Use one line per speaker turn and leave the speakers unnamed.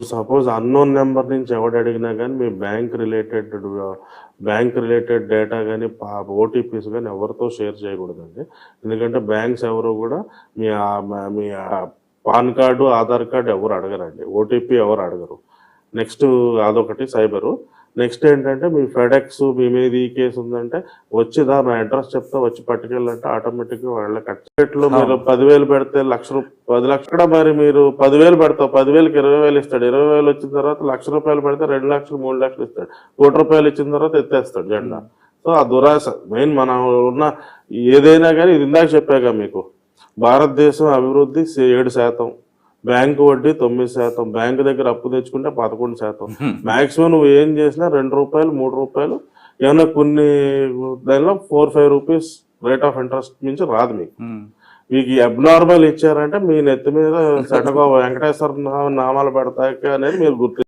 Suppose unknown number నుంచి ఎవడు అడిగినా కానీ మీ bank related bank related data కానీ ఓటీపీస్ కానీ ఎవరితో షేర్ చేయకూడదండి. ఎందుకంటే బ్యాంక్స్ ఎవరు కూడా మీ మీ పాన్ కార్డు ఆధార్ కార్డు ఎవరు అడగరండి. ఓటీపీ ఎవరు అడగరు. నెక్స్ట్ అదొకటి సైబరు. నెక్స్ట్ ఏంటంటే మీ ఫెడెక్స్ మీ మీద ఈ కేసు ఉందంటే వచ్చి దాని అడ్రస్ చెప్తే వచ్చి పట్టుకెళ్ళంటే ఆటోమేటిక్గా వాళ్ళ కట్టేట్లో మీరు పదివేలు పెడితే లక్ష రూపాయలు పది లక్షల మరి మీరు పదివేలు పెడతావు. పదివేలకి ఇరవై వేలు ఇస్తాడు. ఇరవై వేలు వచ్చిన తర్వాత లక్ష రూపాయలు పెడితే రెండు లక్షలు మూడు లక్షలు ఇస్తాడు. కోటి రూపాయలు ఇచ్చిన తర్వాత ఎత్తేస్తాడు జెండా. సో ఆ దురాశ. మెయిన్ మన ఉన్న ఏదైనా కానీ ఇది ఇందాక చెప్పాక మీకు. భారతదేశం అభివృద్ధి ఏడు శాతం. బ్యాంకు వడ్డీ తొమ్మిది శాతం. బ్యాంకు దగ్గర అప్పు తెచ్చుకుంటే పదకొండు శాతం. మాక్సిమం నువ్వు ఏం చేసినా రెండు రూపాయలు మూడు రూపాయలు ఏమైనా కొన్ని దానిలో four five rupees rate of interest నుంచి రాదు మీకు. మీకు అబ్నార్మల్ ఇచ్చారంటే మీ నెత్తి మీద సెటగో వెంకటేశ్వర నామాలు పెడతాయి అనేది మీరు గుర్తు